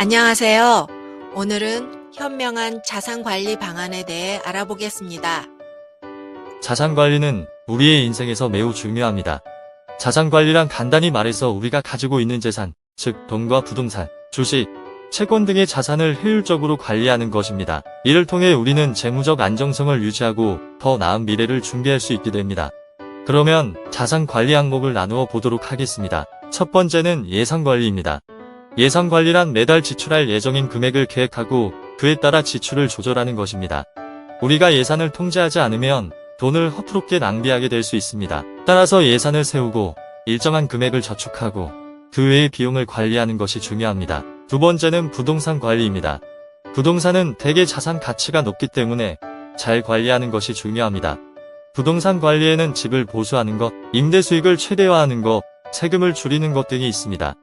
안녕하세요. 오늘은 현명한 자산 관리 방안에 대해 알아보겠습니다. 자산 관리는 우리의 인생에서 매우 중요합니다. 자산 관리란 간단히 말해서 우리가 가지고 있는 재산, 즉 돈과 부동산, 주식, 채권 등의 자산을 효율적으로 관리하는 것입니다. 이를 통해 우리는 재무적 안정성을 유지하고 더 나은 미래를 준비할 수 있게 됩니다. 그러면 자산 관리 항목을 나누어 보도록 하겠습니다. 첫 번째는 예산 관리입니다. 예산 관리란 매달 지출할 예정인 금액을 계획하고 그에 따라 지출을 조절하는 것입니다. 우리가 예산을 통제하지 않으면 돈을 허투롭게 낭비하게 될 수 있습니다. 따라서 예산을 세우고 일정한 금액을 저축하고 그 외의 비용을 관리하는 것이 중요합니다. 두 번째는 부동산 관리입니다. 부동산은 대개 자산 가치가 높기 때문에 잘 관리하는 것이 중요합니다. 부동산 관리에는 집을 보수하는 것, 임대 수익을 최대화하는 것, 세금을 줄이는 것 등이 있습니다.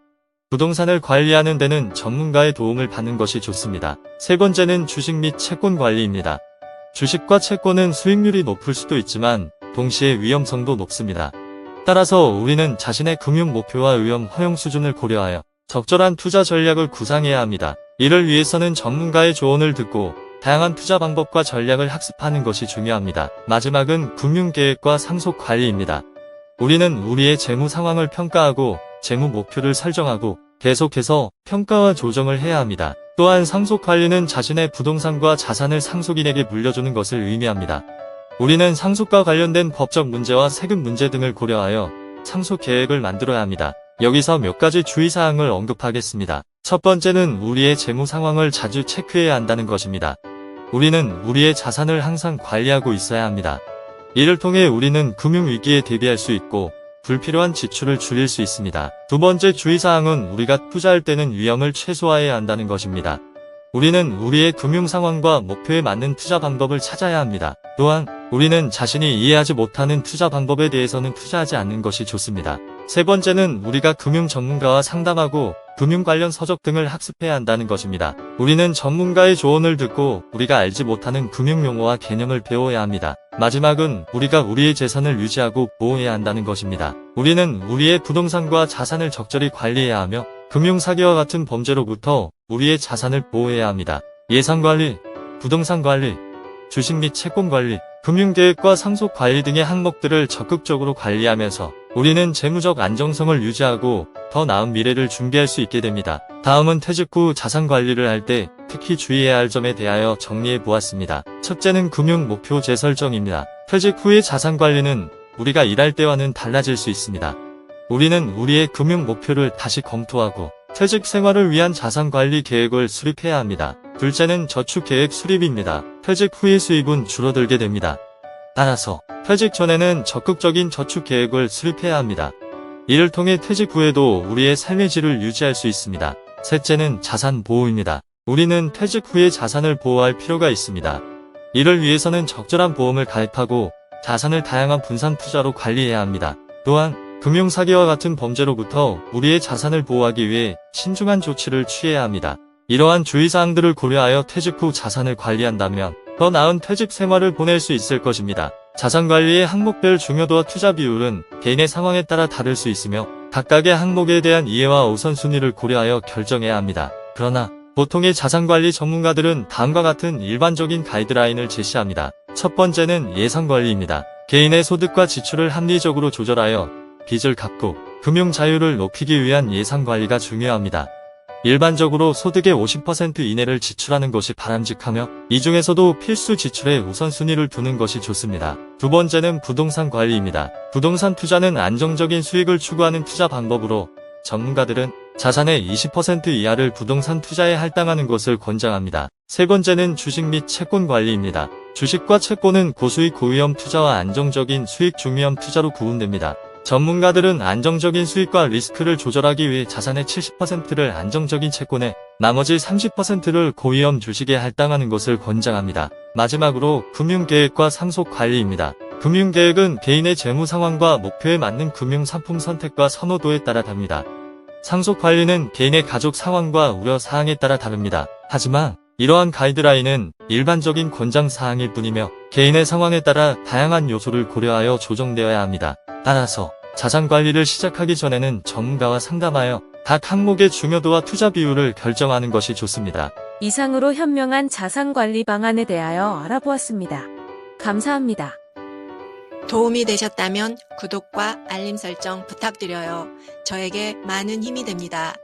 부동산을 관리하는 데는 전문가의 도움을 받는 것이 좋습니다. 세 번째는 주식 및 채권 관리입니다. 주식과 채권은 수익률이 높을 수도 있지만 동시에 위험성도 높습니다. 따라서 우리는 자신의 금융 목표와 위험 허용 수준을 고려하여 적절한 투자 전략을 구상해야 합니다. 이를 위해서는 전문가의 조언을 듣고 다양한 투자 방법과 전략을 학습하는 것이 중요합니다. 마지막은 금융계획과 상속 관리입니다. 우리는 우리의 재무 상황을 평가하고 재무 목표를 설정하고 계속해서 평가와 조정을 해야 합니다. 또한 상속 관리는 자신의 부동산과 자산을 상속인에게 물려주는 것을 의미합니다. 우리는 상속과 관련된 법적 문제와 세금 문제 등을 고려하여 상속 계획을 만들어야 합니다. 여기서 몇 가지 주의사항을 언급하겠습니다. 첫 번째는 우리의 재무 상황을 자주 체크해야 한다는 것입니다. 우리는 우리의 자산을 항상 관리하고 있어야 합니다. 이를 통해 우리는 금융위기에 대비할 수 있고 불필요한 지출을 줄일 수 있습니다. 두 번째 주의사항은 우리가 투자할 때는 위험을 최소화해야 한다는 것입니다. 우리는 우리의 금융 상황과 목표에 맞는 투자 방법을 찾아야 합니다. 또한 우리는 자신이 이해하지 못하는 투자 방법에 대해서는 투자하지 않는 것이 좋습니다. 세 번째는 우리가 금융 전문가와 상담하고 금융 관련 서적 등을 학습해야 한다는 것입니다. 우리는 전문가의 조언을 듣고 우리가 알지 못하는 금융 용어와 개념을 배워야 합니다. 마지막은 우리가 우리의 재산을 유지하고 보호해야 한다는 것입니다. 우리는 우리의 부동산과 자산을 적절히 관리해야 하며 금융 사기와 같은 범죄로부터 우리의 자산을 보호해야 합니다. 예산 관리, 부동산 관리, 주식 및 채권 관리, 금융계획과 상속 관리 등의 항목들을 적극적으로 관리하면서 우리는 재무적 안정성을 유지하고 더 나은 미래를 준비할 수 있게 됩니다. 다음은 퇴직 후 자산 관리를 할 때 특히 주의해야 할 점에 대하여 정리해 보았습니다. 첫째는 금융 목표 재설정입니다. 퇴직 후의 자산 관리는 우리가 일할 때와는 달라질 수 있습니다. 우리는 우리의 금융 목표를 다시 검토하고 퇴직 생활을 위한 자산 관리 계획을 수립해야 합니다. 둘째는 저축 계획 수립입니다. 퇴직 후의 수입은 줄어들게 됩니다. 따라서 퇴직 전에는 적극적인 저축 계획을 수립해야 합니다. 이를 통해 퇴직 후에도 우리의 삶의 질을 유지할 수 있습니다. 셋째는 자산 보호입니다. 우리는 퇴직 후에 자산을 보호할 필요가 있습니다. 이를 위해서는 적절한 보험을 가입하고 자산을 다양한 분산 투자로 관리해야 합니다. 또한 금융사기와 같은 범죄로부터 우리의 자산을 보호하기 위해 신중한 조치를 취해야 합니다. 이러한 주의사항들을 고려하여 퇴직 후 자산을 관리한다면 더 나은 퇴직 생활을 보낼 수 있을 것입니다. 자산 관리의 항목별 중요도와 투자 비율은 개인의 상황에 따라 다를 수 있으며 각각의 항목에 대한 이해와 우선순위를 고려하여 결정해야 합니다. 그러나 보통의 자산관리 전문가들은 다음과 같은 일반적인 가이드라인을 제시합니다. 첫 번째는 예산 관리입니다. 개인의 소득과 지출을 합리적으로 조절하여 빚을 갚고 금융 자유를 높이기 위한 예산 관리가 중요합니다. 일반적으로 소득의 50% 이내를 지출하는 것이 바람직하며 이 중에서도 필수 지출에 우선순위를 두는 것이 좋습니다. 두 번째는 부동산 관리입니다. 부동산 투자는 안정적인 수익을 추구하는 투자 방법으로 전문가들은 자산의 20% 이하를 부동산 투자에 할당하는 것을 권장합니다. 세 번째는 주식 및 채권 관리입니다. 주식과 채권은 고수익 고위험 투자와 안정적인 수익 중위험 투자로 구분됩니다. 전문가들은 안정적인 수익과 리스크를 조절하기 위해 자산의 70%를 안정적인 채권에 나머지 30%를 고위험 주식에 할당하는 것을 권장합니다. 마지막으로 금융계획과 상속 관리입니다. 금융계획은 개인의 재무 상황과 목표에 맞는 금융 상품 선택과 선호도에 따라 다릅니다. 상속 관리는 개인의 가족 상황과 우려 사항에 따라 다릅니다. 하지만 이러한 가이드라인은 일반적인 권장 사항일 뿐이며 개인의 상황에 따라 다양한 요소를 고려하여 조정되어야 합니다. 따라서 자산 관리를 시작하기 전에는 전문가와 상담하여 각 항목의 중요도와 투자 비율을 결정하는 것이 좋습니다. 이상으로 현명한 자산 관리 방안에 대하여 알아보았습니다. 감사합니다. 도움이 되셨다면 구독과 알림 설정 부탁드려요. 저에게 많은 힘이 됩니다.